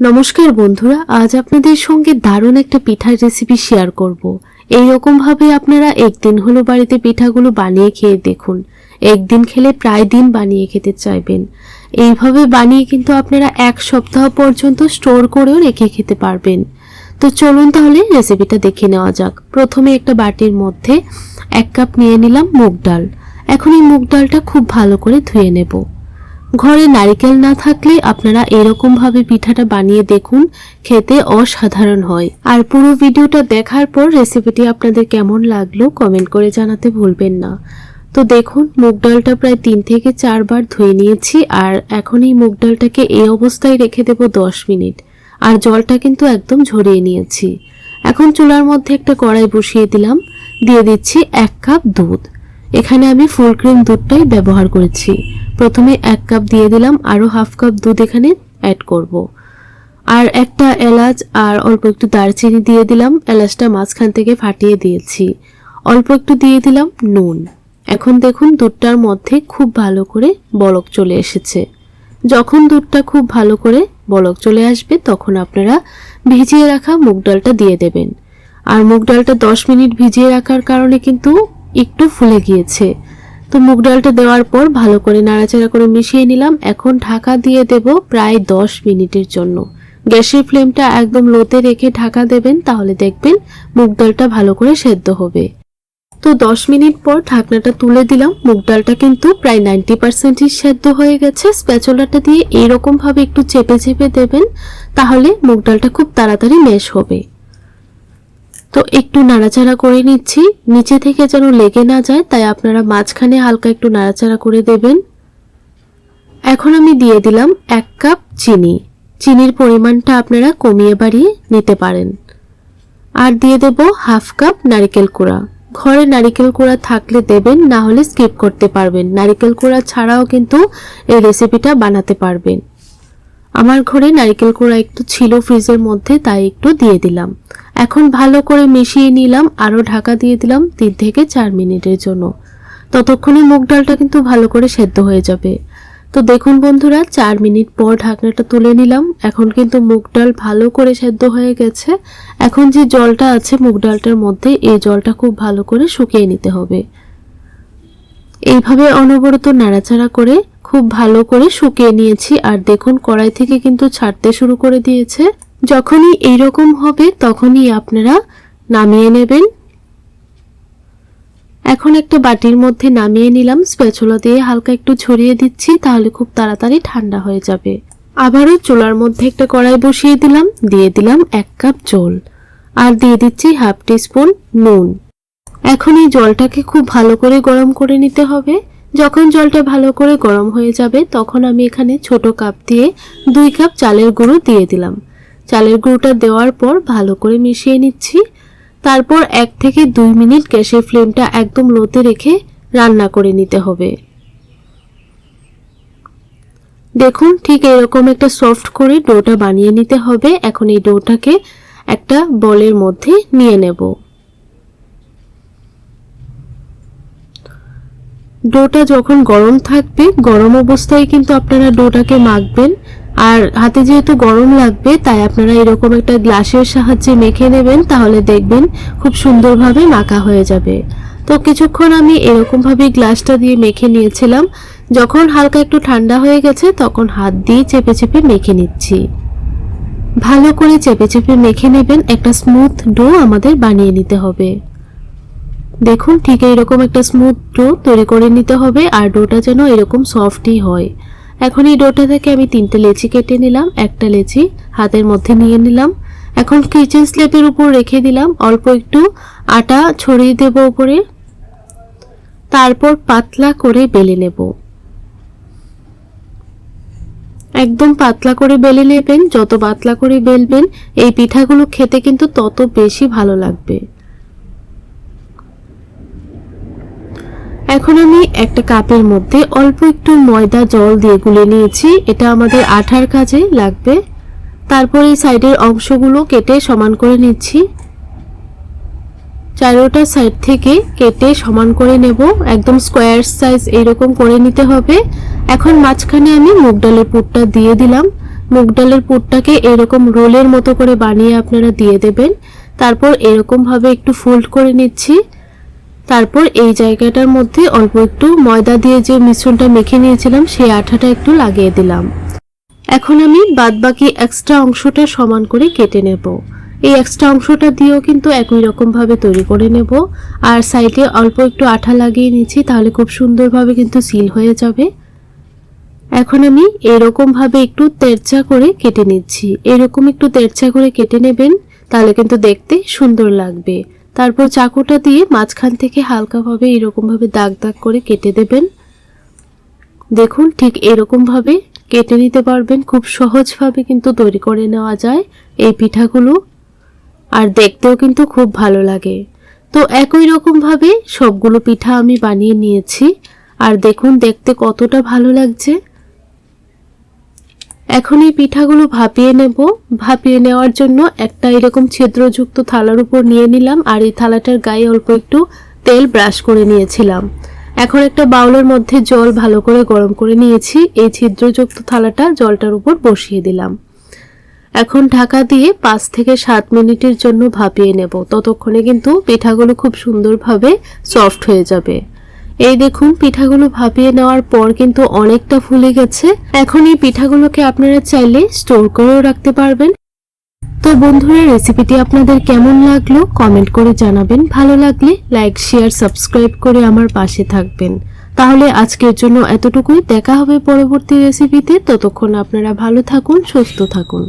নমস্কার বন্ধুরা, আজ আপনাদের সঙ্গে দারুণ একটা পিঠার রেসিপি শেয়ার করব। এই রকম ভাবে আপনারা একদিন হলো বাড়িতে পিঠাগুলো বানিয়ে খেয়ে দেখুন। একদিন খেলে প্রায় দিন বানিয়ে খেতে চাইবেন। এইভাবে বানিয়ে কিন্তু আপনারা এক সপ্তাহ পর্যন্ত স্টোর করেও রেখে খেতে পারবেন। তো চলুন তাহলে রেসিপিটা দেখে নেওয়া যাক। প্রথমে একটা বাটির মধ্যে এক কাপ নিয়ে নিলাম মুগ ডাল। এখন এই মুগ ডালটা খুব ভালো করে ধুয়ে নেব। ঘরে নারিকেল না থাকলে আপনারা এরকম ভাবে পিঠাটা বানিয়ে দেখুন, খেতে অসাধারণ হয়। আর পুরো ভিডিওটা দেখার পর রেসিপিটি আপনাদের কেমন লাগল কমেন্ট করে জানাতে ভুলবেন না। তো দেখুন, মুগ ডালটা প্রায় তিন থেকে চারবার ধুয়ে নিয়েছি আর এখন এই মুগ ডালটাকে এই অবস্থায় রেখে দেব দশ মিনিট। আর জলটা কিন্তু একদম ঝরিয়ে নিয়েছি। এখন চুলার মধ্যে একটা কড়াই বসিয়ে দিলাম। দিয়ে দিচ্ছি এক কাপ দুধ। এখানে আমি ফুল ক্রিম দুধটাই ব্যবহার করেছি। প্রথমে এক কাপ দিয়ে দিলাম আরও হাফ কাপ দুধ এখানে অ্যাড করব। আর একটা এলাচ আর অল্প একটু দারচিনি দিয়ে দিলাম, এলাচটা মাঝখান থেকে ফাটিয়ে দিয়েছি। অল্প একটু দিয়ে দিলাম নুন। এখন দেখুন দুধটার মধ্যে খুব ভালো করে বলক চলে এসেছে। যখন দুধটা খুব ভালো করে বলক চলে আসবে, তখন আপনারা ভিজিয়ে রাখা মুগ ডালটা দিয়ে দেবেন। আর মুগ ডালটা দশ মিনিট ভিজিয়ে রাখার কারণে কিন্তু একটু ফুলে গিয়েছে। তো মুগ ডালটা দেওয়ার পর ভালো করে নাড়াচাড়া করে মিশিয়ে নিলাম। এখন ঢাকা দিয়ে দেব প্রায় দশ মিনিটের জন্য। গ্যাসের ফ্লেমটা একদম লোতে রেখে ঢাকা দেবেন, তাহলে দেখবেন মুগ ডালটা ভালো করে সেদ্ধ হবে। তো দশ মিনিট পর ঢাকনাটা তুলে দিলাম। মুগ ডালটা কিন্তু প্রায় নাইনটি পার্সেন্টই সেদ্ধ হয়ে গেছে। স্প্যাচুলাটা দিয়ে এরকম ভাবে একটু চেপে চেপে দেবেন, তাহলে মুগ ডালটা খুব তাড়াতাড়ি মেশ হবে। তো একটু নাড়াচাড়া করে নিচ্ছি। নিচে থেকে যেন লেগে না যায়, তাই আপনারা মাঝখানে হালকা একটু নাড়াচাড়া করে দেবেন। এখন আমি দিয়ে দিলাম এক কাপ চিনি। চিনির পরিমাণটা আপনারা কমিয়ে বাড়িয়ে নিতে পারেন। আর দিয়ে দেব হাফ কাপ নারিকেল কুড়া। ঘরে নারিকেল কুড়া থাকলে দেবেন, না হলে স্কিপ করতে পারবেন। নারিকেল কুড়া ছাড়াও কিন্তু এই রেসিপিটা বানাতে পারবেন। আমার ঘরে নারিকেল কুড়া একটু ছিল ফ্রিজের মধ্যে, তাই একটু দিয়ে দিলাম। এখন ভালো করে মিশিয়ে নিলাম আরও ঢাকা দিয়ে দিলাম তিন থেকে চার মিনিটের জন্য। ততক্ষণে মুগ ডালটা কিন্তু ভালো করে সেদ্ধ হয়ে যাবে। তো দেখুন বন্ধুরা, চার মিনিট পর ঢাকনাটা তুলে নিলাম। এখন কিন্তু মুগ ডাল ভালো করে সেদ্ধ হয়ে গেছে। এখন যে জলটা আছে মুগ ডালটার মধ্যে, এই জলটা খুব ভালো করে শুকিয়ে নিতে হবে। এইভাবে অনবরত নাড়াচাড়া করে খুব ভালো করে শুকিয়ে নিয়েছি। আর দেখুন, কড়াই থেকে কিন্তু ছাড়তে শুরু করে দিয়েছে। যখনই এইরকম হবে, তখনই আপনারা নামিয়ে নেবেন। এখন একটা বাটির মধ্যে নামিয়ে নিলাম। স্প্যাচুলা দিয়ে হালকা একটু ছড়িয়ে দিচ্ছি, তাহলে খুব তাড়াতাড়ি ঠান্ডা হয়ে যাবে। আবারও চুলার মধ্যে একটা কড়াই বসিয়ে দিলাম। দিয়ে দিলাম এক কাপ জল। আর দিয়ে দিচ্ছি হাফ টিস্পুন নুন। এখন এই জলটাকে খুব ভালো করে গরম করে নিতে হবে। যখন জলটা ভালো করে গরম হয়ে যাবে, তখন আমি এখানে ছোট কাপ দিয়ে দুই কাপ চালের গুঁড়ো দিয়ে দিলাম। চালের গুঁড়োটা দেওয়ার পর ভালো করে মিশিয়ে নিচ্ছি। তারপর এক থেকে দুই মিনিট গ্যাসের ফ্লেমটা একদম লোতে রেখে রান্না করে নিতে হবে। দেখুন, ঠিক এরকম একটা সফট করে ডোটা বানিয়ে নিতে হবে। এখন এই ডোটাকে একটা বলের মধ্যে নিয়ে নেব। ডোটা যখন গরম থাকবে, গরম অবস্থায় কিন্তু আপনারা ডোটাকে মাখবেন। আর হাতে যেহেতু গরম লাগবে, তাই আপনারা এরকম একটা গ্লাসের সাহায্যে মেখে নেবেন, তাহলে দেখবেন খুব সুন্দরভাবে মাখা হয়ে যাবে। তো কিছুক্ষণ আমি এরকমভাবে গ্লাসটা দিয়ে মেখে নিয়েছিলাম। যখন হালকা একটু ঠান্ডা হয়ে গেছে, তখন হাত দিয়ে চেপে চেপে মেখে নিচ্ছি। ভালো করে চেপে চেপে মেখে নেবেন, একটা স্মুথ ডো আমাদের বানিয়ে নিতে হবে। দেখুন, ঠিক এরকম একটা স্মুথ ডো তৈরি করে নিতে হবে, আর ডোটা যেন এরকম সফটই হয়। এখন এই ডোটা থেকে আমি তিনটে লেচি কেটে নিলাম, একটা লেচি হাতের মধ্যে নিয়ে নিলাম। এখন কিচেন স্লেপের উপর রেখে দিলাম, অল্প একটু আটা ছড়িয়ে দেব উপরে। তারপর পাতলা করে বেলে নেব। একদম পাতলা করে বেলে নেবেন, যত পাতলা করে বেলবেন, এই পিঠাগুলো খেতে কিন্তু তত বেশি ভালো লাগবে। এখন আমি একটা কাপের মধ্যে অল্প একটু ময়দা জল দিয়ে গুলে নিয়েছি। এটা আমাদের আঠার কাজে লাগবে। তারপর এই সাইডের অংশগুলো কেটে সমান করে নিচ্ছি। চারোটা সাইড থেকে কেটে সমান করে নেব। একদম স্কোয়ার সাইজ এইরকম করে নিতে হবে। এখন মাঝখানে আমি মুগ ডালের পুরটা দিয়ে দিলাম। মুগ ডালের পুরটাকে এরকম রোলের মতো করে বানিয়ে আপনারা দিয়ে দেবেন। তারপর এরকমভাবে একটু ফোল্ড করে নিচ্ছি। তারপর এই জায়গাটার মধ্যে অল্প একটু ময়দা দিয়ে যে মিশ্রণটা মেখে নিয়েছিলাম, সেই আঠাটা একটু লাগিয়ে দিলাম। এখন আমি বাদবাকি এক্সট্রা অংশটা সমান করে কেটে নেব। এই এক্সট্রা অংশটা দিয়েও কিন্তু একই রকমভাবে তৈরি করে নেব। আর সাইডে অল্প একটু আঠা লাগিয়ে নিচ্ছি তাহলে খুব সুন্দরভাবে কিন্তু সিল হয়ে যাবে। এখন আমি এরকমভাবে একটু তেরচা করে কেটে নিচ্ছি। এরকম একটু তেরচা করে কেটে নেবেন, তাহলে কিন্তু দেখতে সুন্দর লাগবে। তারপর চাকুটা দিয়ে মাঝখান থেকে হালকাভাবে এরকমভাবে দাগ দাগ করে কেটে দেবেন। দেখুন, ঠিক এরকমভাবে কেটে নিতে পারবেন। খুব সহজভাবে কিন্তু তৈরি করে নেওয়া যায় এই পিঠাগুলো। আর দেখতেও কিন্তু খুব ভালো লাগে। তো একই রকমভাবে সবগুলো পিঠা আমি বানিয়ে নিয়েছি। আর দেখুন, দেখতে কতটা ভালো লাগছে। এখন এই পিঠাগুলো ভাপিয়ে নেব। ভাপিয়ে নেওয়ার জন্য একটা এরকম ছিদ্রযুক্ত থালার উপর নিয়ে নিলাম আর এই থালাটার গায়ে অল্প একটু তেল ব্রাশ করে নিয়েছিলাম। এখন একটা বাউলের মধ্যে জল ভালো করে গরম করে নিয়েছি। এই ছিদ্রযুক্ত থালাটা জলটার উপর বসিয়ে দিলাম। এখন ঢাকা দিয়ে পাঁচ থেকে সাত মিনিটের জন্য ভাপিয়ে নেব। ততক্ষণে কিন্তু পিঠাগুলো খুব সুন্দরভাবে সফট হয়ে যাবে। এই দেখুন, পিঠাগুলো ভাপিয়ে নেওয়ার পর কিন্তু অনেকটা ফুলে গেছে। এখন এই পিঠাগুলোকে আপনারা চাইলে স্টোর করেও রাখতে পারবেন। তো বন্ধুরা রেসিপিটি আপনাদের কেমন লাগল কমেন্ট করে জানাবেন। ভালো লাগলে লাইক শেয়ার সাবস্ক্রাইব করে আমার পাশে থাকবেন। তাহলে আজকের জন্য এতটুকুই। দেখা হবে পরবর্তী রেসিপিতে ততক্ষণ আপনারা ভালো থাকুন, সুস্থ থাকুন।